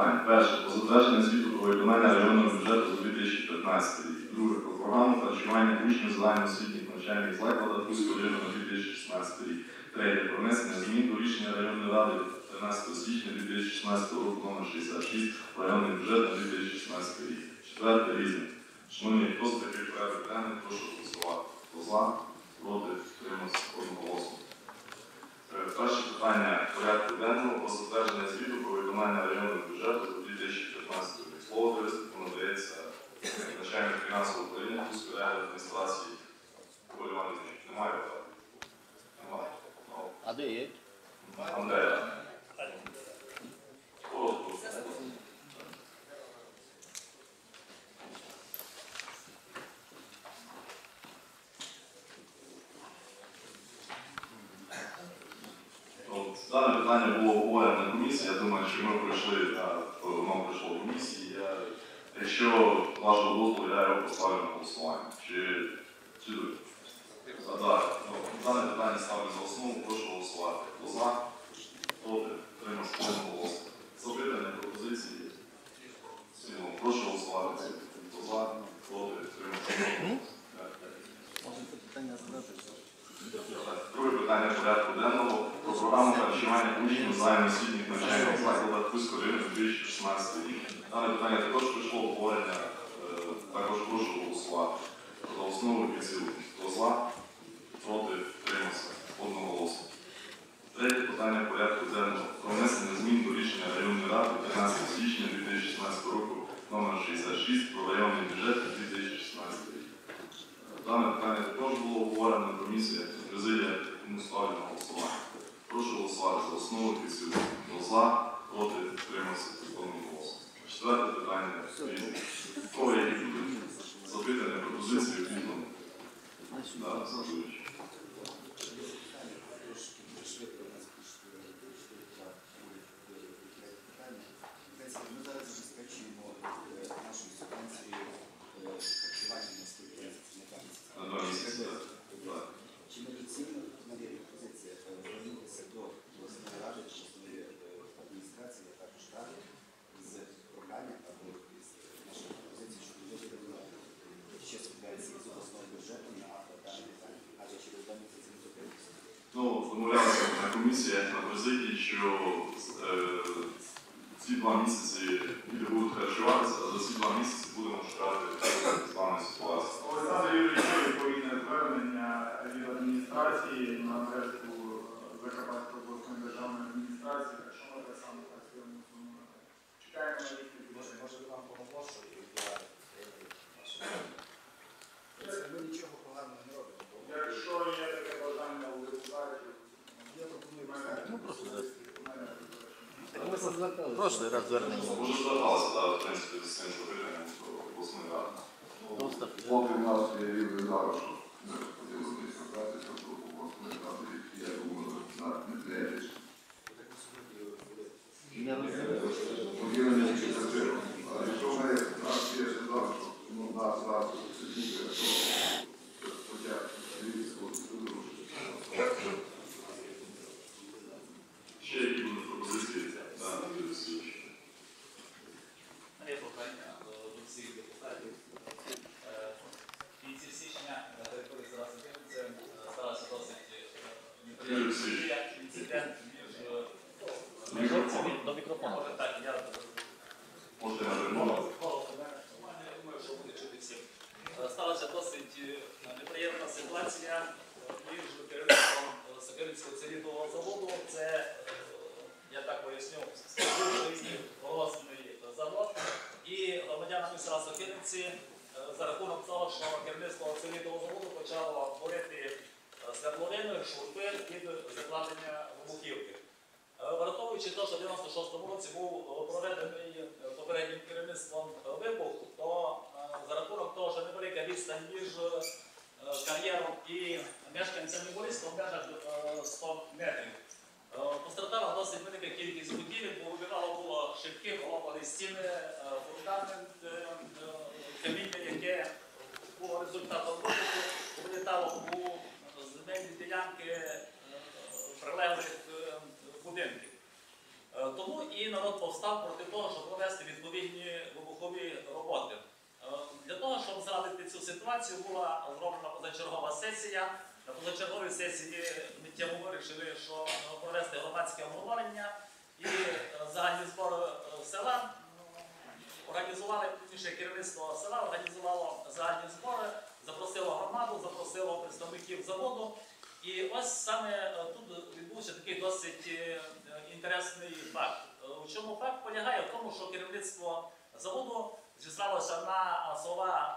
питань. Перше, про затвердження звіту про виконання районного бюджету за 2015 рік. Друге, про програму харчування учнів загальноосвітніх навчальних закладах Кузького району на 2016 рік. Третє, про внесення змін до рішення районної ради 13 січня 2016 року номер 66 про районний бюджет на 2016 рік. Четверте, різне. Шановні, хто з таких порядок денний, прошу голосувати. Хто за, проти, тримався одноголосно. Е, Перше питання порядку денного про затвердження звіту про виконання районного бюджету за 2015 рік. Слово туристику надається начальник фінансового управління Кузької адміністрації Колі Іванович. Немає? Немає. А де є? Андрея. Коротко. От, Дане питання було обговорено на комісії. Я думаю, що ми пройшли, та, воно пройшло в комісії. Якщо вашого дозволу, я його поставлю на голосування. Чи, чи так, ну, дане питання ставлю за основу, прошу голосувати. Хто за, проти, тримався голосу. Запитання, пропозиції. В цілому, прошу голосувати. Хто за, проти, тримався Можна це питання задати? Друге питання порядку денного про програму харчування учнів загальноосвітніх навчальних закладах Кузького району 2016 рік. Дане питання також прийшло обговорення, е, також прошу голосувати. За основу цілому. Хто за, проти, тримався, одноголосно. Третє питання порядку денного про внесення змін до рішення районної ради 15 січня 2016 року номер 66 про районний бюджет 2016 рік. Дане питання також було обговорено на комісії, президія тому ставлю на голосування. Прошу голосувати за основу цілому. Хто за, проти, тримався, одноголосно. Четверте питання. які будуть запитання, пропозиції, відповідно? Да, Анатолійович. Ми зараз забезпечуємо е, нашу субвенцію е, харчування на скільки місяців, на два місяці. На два місяці. так. Так. Чи недоцільно нові пропозиції е, звернутися до обласної ради, чи обласної е, адміністрації, а також ради з проханням або з нашою пропозицією, щоб виділено ще субвенції з обласного бюджету на дане питання, адже через два місяці не зупиниться. Ну, домовлялися на комісіях на президії, що е, ці два місяці люди будуть харчуватися, а за ці два місяці будемо шукати з вами ситуацію. Олександр Юрійович відповідне звернення від адміністрації на адресу Закарпатської обласної державної адміністрації, так що ми так само працюємо. в цьому. Чекаємо на їхні Може, може вам поголошую, я е, ми нічого поганого не робимо. Якщо є таке бажання у депутатів, Я пропоную мене поставити. Ну, просто мене Ми це звертали. Прошлий раз звернення. Може зверталися, да, в принципі, з цим запитанням до обласної ради. Поки в нас є рівень залишок, ми поділилися працю, то власне ради, я думаю, знати не треба. Так ми сьогодні не розумію. Поділення тільки. А якщо ми нас є ще залишок, ну, в нас залишок сидіти, то хоча б військову структуру. Ще які будуть пропозиції? Да, Юрій Васильович. Є прохання до до всіх депутатів. Е, В кінці січня на території села Сокириця стався досить е, Юрій Васильович. неприємний інцидент між е, Мікрофон. Може, так, я вимогу. я думаю, що буде чути всім. Сталася досить е, неприємна ситуація між керівництвом е, Сокирицького цементного заводу. Це, е, я так поясню, споживчий колосний завод. І громадянами села Сокириці е, за рахунок того, що керівництво цементного заводу почало творити свердловини, шурпи під закладення Враховуючи те, що в 96-му році був е, проведений е, попереднім керівництвом е, вибух, то за рахунок того, що невелика відстань між кар'єром і мешканцями Борисова в межах е, 100 метрів. Постраждала досить велика кількість будівель, бо вибивало було шибки, полопали стіни, фундамент, каміння, яке було результатом вибуху, вилітало у земельні ділянки прилеглих будинків. Е, Тому і народ повстав проти того, щоб провести відповідні вибухові роботи. Е, Для того, щоб зрадити цю ситуацію, була зроблена позачергова сесія. На позачерговій сесії миттєво вирішили, що е, провести громадське обговорення і загальні збори села організували пізніше керівництво села, організувало загальні збори, запросило громаду, запросило представників заводу. І ось саме е, тут відбувся такий досить е, інтересний факт. Е, У чому факт полягає? В тому, що керівництво заводу зіслалося на слова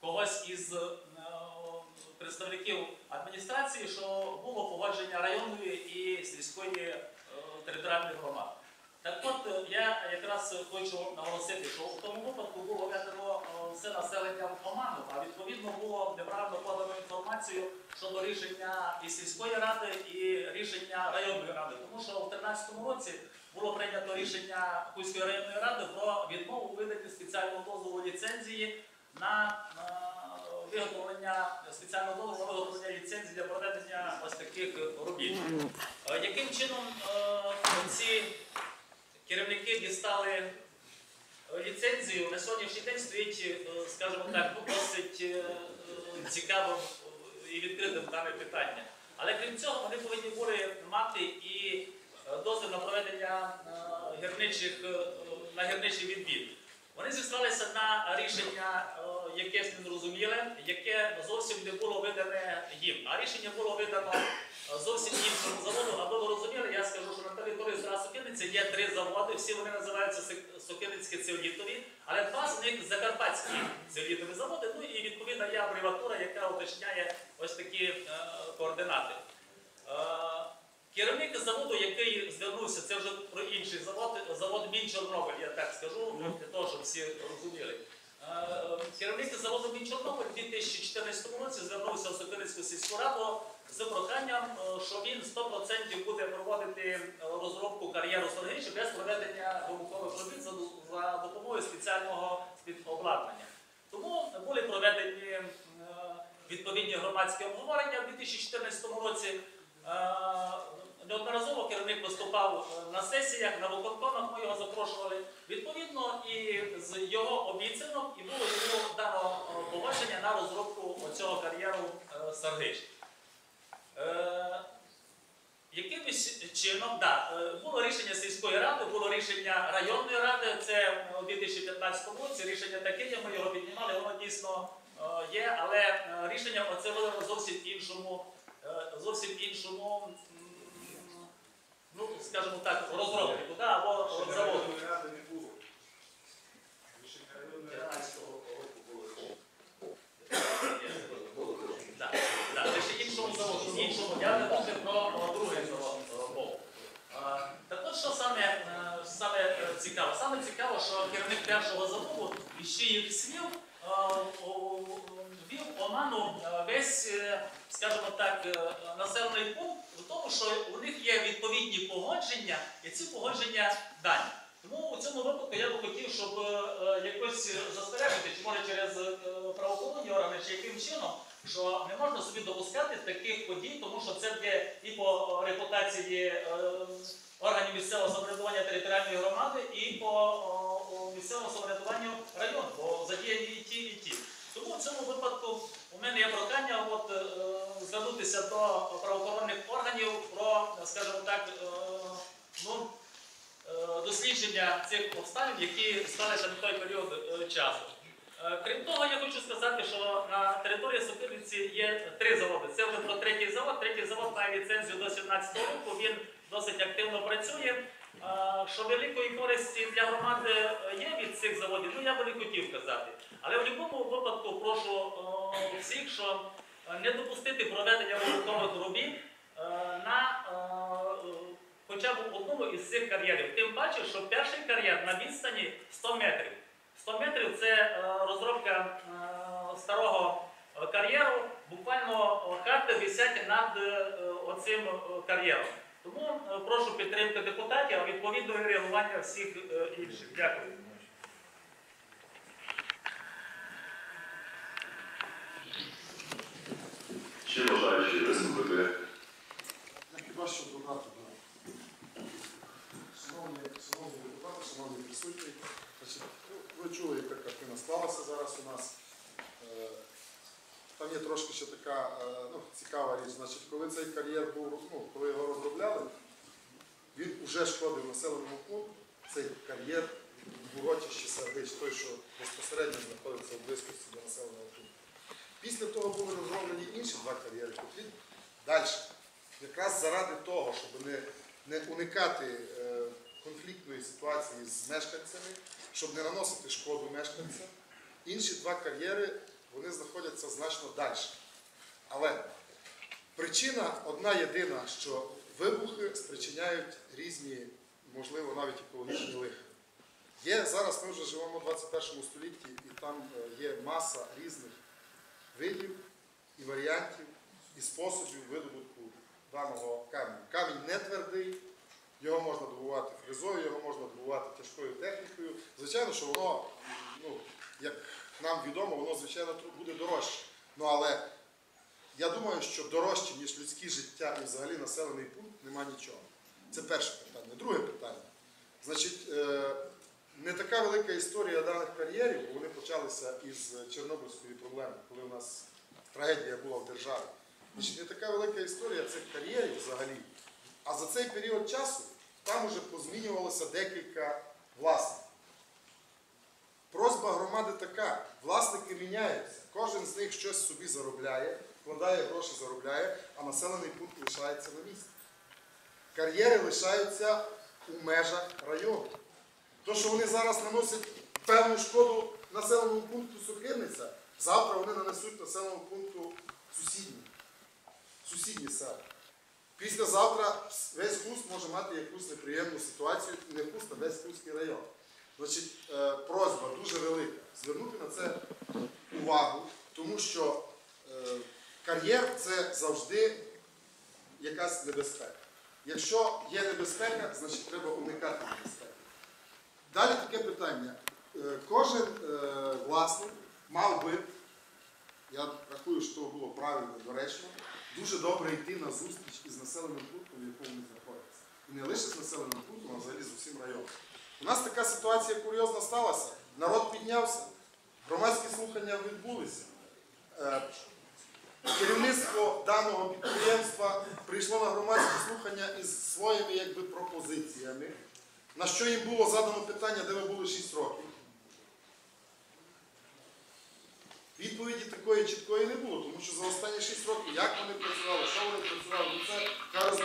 когось із представників адміністрації, що було погодження районної і сільської територіальної громади. Так от е, я якраз хочу наголосити, що в тому випадку було введено е, все населення в оману, а відповідно було неправильно подано інформацію щодо рішення і сільської ради, і рішення районної ради. Тому що в 2013 році було прийнято рішення Хуської районної ради про відмову у виданні спеціального дозволу ліцензії на е, виготовлення спеціального дозволу виготовлення ліцензії для проведення ось таких робіт. Е, Яким чином е, ці керівники дістали ліцензію? На сьогоднішній день стоїть, е, скажімо так, ну, досить е, е, цікавим і відкритим дане питання. Але крім цього, вони повинні були мати і дозвіл на проведення гірничих, на гірничий відбір. Вони зіслалися на рішення якесь незрозуміле, яке зовсім не було видане їм. А рішення було видано зовсім іншому заводу. Аби ви розуміли, я скажу, що на території села Сокиниці є три заводи, всі вони називаються Сокиницькі цевлітові, але два з них закарпатські цевлітові заводи. Ну і відповідно є абревіатура, яка уточняє ось такі е, координати. Е, Керівник заводу, який звернувся, це вже про інший завод, завод Мін Чорнобиль, я так скажу, для того, щоб всі розуміли. Е, Керівник заводу Мін Чорнобиль у 2014 році звернувся в Сокирицьку сільську раду з проханням, е, що він 100% буде проводити е, розробку кар'єру Соргичі без проведення вибухових робіт за, допомогою спеціального спецобладнання. Тому були проведені відповідні громадські обговорення в 2014 році. Виступав е, на сесіях, на виконкомах, ми його запрошували. Відповідно, і з його обіцянок і було йому дано е, погодження на розробку цього кар'єру е, Саргич. Е, Якимось чином, да, було рішення сільської ради, було рішення районної ради, це у 2015 році, рішення таке, є, ми його піднімали, воно дійсно є, але рішення оце видано зовсім іншому, зовсім іншому, ну, скажімо так, розробнику, да, або заводу. ради не було. Ще районної ради. 15 року було. Так, так, це ще іншому заводу, іншому. Я не дуже про о, другий завод о, був. А, Так от що саме, е, саме е, цікаво? Саме цікаво, що керівник першого заводу із чиїх слів е, о, оману е, весь, е, скажімо так, е, населений пункт в тому, що у них є відповідні погодження, і ці погодження дані. Тому у цьому випадку я би хотів, щоб е, е, якось застережити, чи може через е, правоохоронні органи, чи яким чином, що не можна собі допускати таких подій, тому що це б'є і по репутації органів місцевого самоврядування територіальної громади, і по місцевому самоврядуванню району, бо задіяні і ті, і ті. Тому в цьому випадку у мене є прохання звернутися до правоохоронних органів про, скажімо так, ну, е, дослідження цих обставин, які сталися на той період е, часу. Е, Крім того, я хочу сказати, що на території Сокирниці є три заводи. Це вже про третій завод. Третій завод має ліцензію до 17 року. Він досить активно працює. Що великої користі для громади є від цих заводів, ну я би не хотів казати. Але в будь-якому випадку прошу всіх, що не допустити проведення вибухових робіт на хоча б одному із цих кар'єрів. Тим паче, що перший кар'єр на відстані 100 метрів. 100 метрів це е, розробка е, старого е, кар'єру. Буквально карти висять над оцим кар'єром. Тому прошу підтримки депутатів, а відповідно і реагування всіх інших. Дякую. присутні. Значить, ну, ви чули, яка картина склалася зараз у нас. Е, там є трошки ще така е, ну, цікава річ. Значить, Коли цей кар'єр був, ну, коли його розробляли, він вже шкодив населеному пункту, цей кар'єр в урочищі Сердич, той, що безпосередньо знаходиться в близькості до населеного пункту. Після того були розроблені інші два кар'єри, котрі далі. Якраз заради того, щоб не, не уникати е, конфліктів конфліктної ситуації з мешканцями, щоб не наносити шкоду мешканцям, інші два кар'єри вони знаходяться значно далі. Але причина одна єдина, що вибухи спричиняють різні, можливо, навіть екологічні лихи. Є зараз ми вже живемо в 21 столітті, і там е, є маса різних видів і варіантів і способів видобутку даного каменю. Камінь не твердий, його можна добувати фрезою, його можна добувати тяжкою технікою. Звичайно, що воно, ну, як нам відомо, воно, звичайно, буде дорожче. Ну, але я думаю, що дорожче, ніж людське життя і взагалі населений пункт, нема нічого. Це перше питання. Друге питання. Значить, е, не така велика історія даних кар'єрів, бо вони почалися із Чорнобильської проблеми, коли у нас трагедія була в державі. Значить, не така велика історія цих кар'єрів взагалі. А за цей період часу там уже позмінювалося декілька власників. Просьба громади така: власники міняються. Кожен з них щось собі заробляє, вкладає гроші, заробляє, а населений пункт лишається на місці. Кар'єри лишаються у межах району. То, що вони зараз наносять певну шкоду населеному пункту Сухирниця, завтра вони нанесуть населеному пункту сусідній, сусідні села. Післязавтра весь Хуст може мати якусь неприємну ситуацію, не Хуст, а весь Хустський район. Значить, е, просьба дуже велика звернути на це увагу, тому що е, кар'єр це завжди якась небезпека. Якщо є небезпека, значить треба уникати небезпеки. Далі таке питання. Е, Кожен власник мав би, я рахую, що було правильно доречно, дуже добре йти на зустріч із населеним пунктом, в якому він знаходиться. І не лише з населеним пунктом, а взагалі з усім районом. У нас така ситуація курйозна сталася. Народ піднявся, громадські слухання відбулися. Е, Керівництво даного підприємства прийшло на громадські слухання із своїми якби, пропозиціями, на що їм було задано питання, де ви були 6 років. Відповіді такої чіткої не було, тому що за останні 6 років, як вони працювали, що вони працювали, ну, це зараз